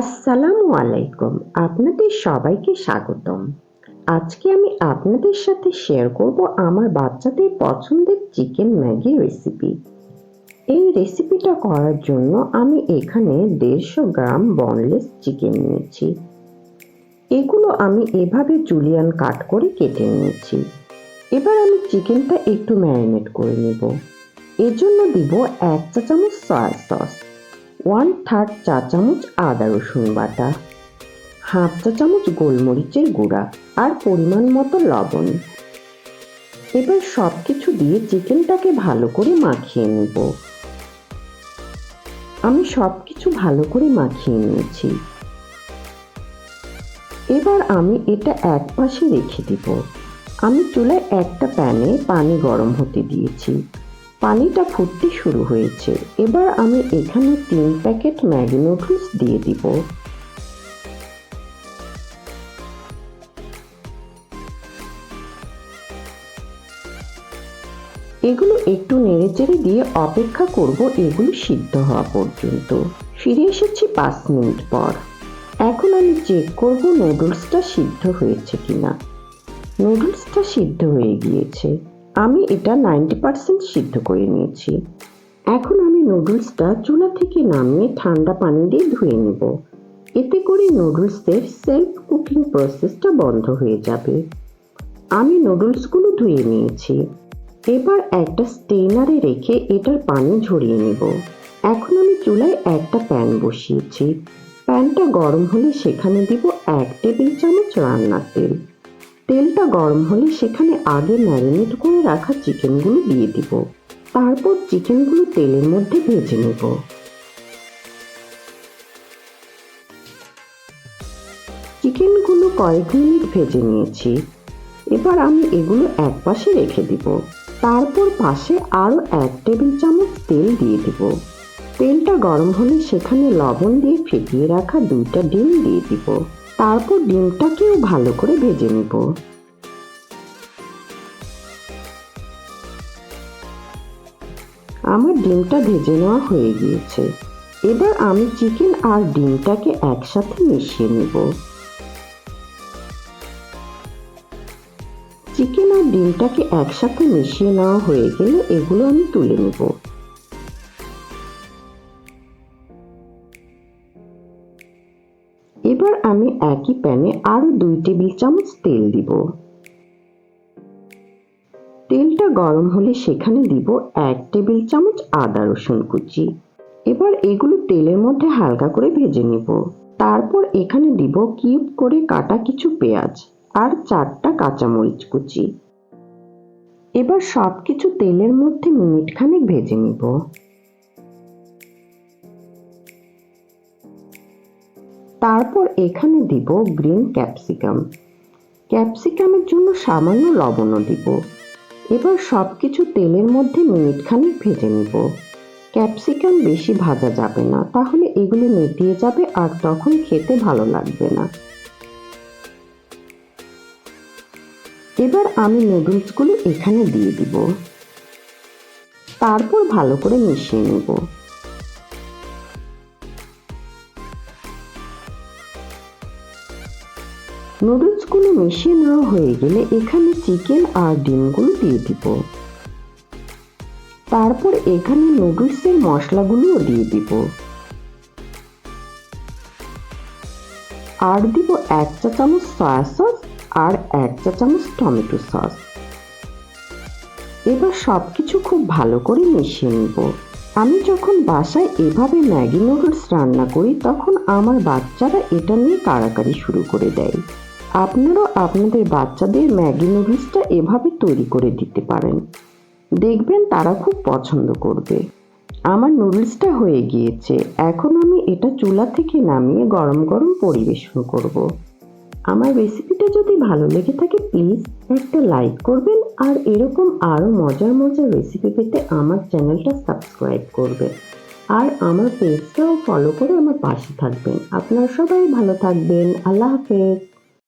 আসসালামু আলাইকুম। আপনাদের সবাইকে স্বাগতম। আজকে আমি আপনাদের সাথে শেয়ার করব আমার বাচ্চাদের পছন্দের চিকেন ম্যাগি রেসিপি এই রেসিপিটা করার জন্য আমি এখানে দেড়শো গ্রাম বনলেস চিকেন নিয়েছি। এগুলো আমি এভাবে জুলিয়ান কাট করে কেটে নিয়েছি। এবার আমি চিকেনটা একটু ম্যারিনেট করে নেব। এর জন্য দিব এক চা চামচ সয়া সস ওয়ান থার্ড চা চামচ আদা রসুন বাটা হাফ চা চামচ গোলমরিচের গুঁড়া আর পরিমাণ মতো লবণ। এবার সব কিছু দিয়ে চিকেনটাকে ভালো করে মাখিয়ে নেব। আমি সব কিছু ভালো করে মাখিয়ে নিয়েছি। এবার আমি এটা এক পাশে রেখে দিব। আমি চুলায় একটা প্যানে পানি গরম হতে দিয়েছি। পানিটা ফুটতে শুরু হয়েছে। এবার আমি এখানে তিন প্যাকেট ম্যাগি নুডলস দিয়ে দিব। এগুলো একটু নেড়েচেড়ে দিয়ে অপেক্ষা করব, এগুলো সিদ্ধ হওয়া পর্যন্ত। ফিরে এসেছি পাঁচ মিনিট পর। এখন আমি চেক করব নুডলসটা সিদ্ধ হয়েছে কিনা। নুডলসটা সিদ্ধ হয়ে গিয়েছে। আমি এটা নাইনটি পার্সেন্ট সিদ্ধ করে নিয়েছি। এখন আমি নুডলসটা চুলা থেকে নামিয়ে ঠান্ডা পানি দিয়ে ধুয়ে নেব। এতে করে নুডলসের সেলফ কুকিং প্রসেসটা বন্ধ হয়ে যাবে। আমি নুডলসগুলো ধুয়ে নিয়েছি। এবার একটা স্টেনারে রেখে এটার পানি ঝরিয়ে নেব। এখন আমি চুলায় একটা প্যান বসিয়েছি। প্যানটা গরম হলে সেখানে দিব এক টেবিল চামচ রান্নার তেল। তেলটা গরম হলে সেখানে আগে ম্যারিনেট করে রাখা চিকেনগুলো দিয়ে দিব। তারপর চিকেনগুলো তেলের মধ্যে ভেজে নেব। চিকেনগুলো কয়েক মিনিট ভেজে নিয়েছি। এবার আমি এগুলো এক পাশে রেখে দিব। তারপর পাশে আরও এক টেবিল চামচ তেল দিয়ে দিব। তেলটা গরম হলে সেখানে লবণ দিয়ে ফেটিয়ে রাখা দুইটা ডিম দিয়ে দিব। তারপর ডিমটাকেও ভালো করে ভেজে নেব। আমার ডিমটা ভেজে নেওয়া হয়ে গিয়েছে। এবার আমি চিকেন আর ডিমটাকে একসাথে মিশিয়ে নেব। চিকেন আর ডিমটাকে একসাথে মিশিয়ে নেওয়া হয়ে গেলে এগুলো আমি তুলে নেব। এবার আমি একই প্যানে আরও দুই টেবিল চামচ তেল দিব। তেলটা গরম হলে সেখানে দিব এক টেবিল চামচ আদা রসুন কুচি। এবার এগুলো তেলের মধ্যে হালকা করে ভেজে নিব। তারপর এখানে দিব কিউব করে কাটা কিছু পেঁয়াজ আর চারটা কাঁচামরিচ কুচি। এবার সব কিছু তেলের মধ্যে মিনিট খানেক ভেজে নিব। তারপর এখানে দিব গ্রিন ক্যাপসিকাম ক্যাপসিকামের জন্য সামান্য লবণও দিব। এবার সব কিছু তেলের মধ্যে মিনিট খানেক ভেজে নিব। ক্যাপসিকাম বেশি ভাজা যাবে না, তাহলে এগুলো নেতিয়ে যাবে আর তখন খেতে ভালো লাগবে না। এবার আমি নুডলসগুলো এখানে দিয়ে দিব। তারপর ভালো করে মিশিয়ে নেব। নুডলসগুলো মিশিয়ে নেওয়া হয়ে গেলে এখানে চিকেন আর ডিমগুলো দিয়ে দিব। তারপর এখানে নুডলসের মশলাগুলোও দিয়ে দিব। আর দিব এক চা চামচ সয়া সস আর এক চা চামচ টমেটো সস এবার সব কিছু খুব ভালো করে মিশিয়ে নেব। আমি যখন বাসায় এভাবে ম্যাগি নুডলস রান্না করি, তখন আমার বাচ্চারা এটা নিয়ে কাড়াকাড়ি শুরু করে দেয়। আপনারাও আপনাদের বাচ্চাদের ম্যাগি নুডলসটা এভাবে তৈরি করে দিতে পারেন। দেখবেন তারা খুব পছন্দ করবে। আমার নুডলসটা হয়ে গিয়েছে। এখন আমি এটা চুলা থেকে নামিয়ে গরম গরম পরিবেশন করব। আমার রেসিপিটা যদি ভালো লেগে থাকে, প্লিজ একটা লাইক করবেন আর এরকম আরও মজার মজার রেসিপি পেতে আমার চ্যানেলটা সাবস্ক্রাইব করবেন। আর আমার পেজটাও ফলো করে আমার পাশে থাকবেন। আপনারা সবাই ভালো থাকবেন। আল্লাহ হাফেজ।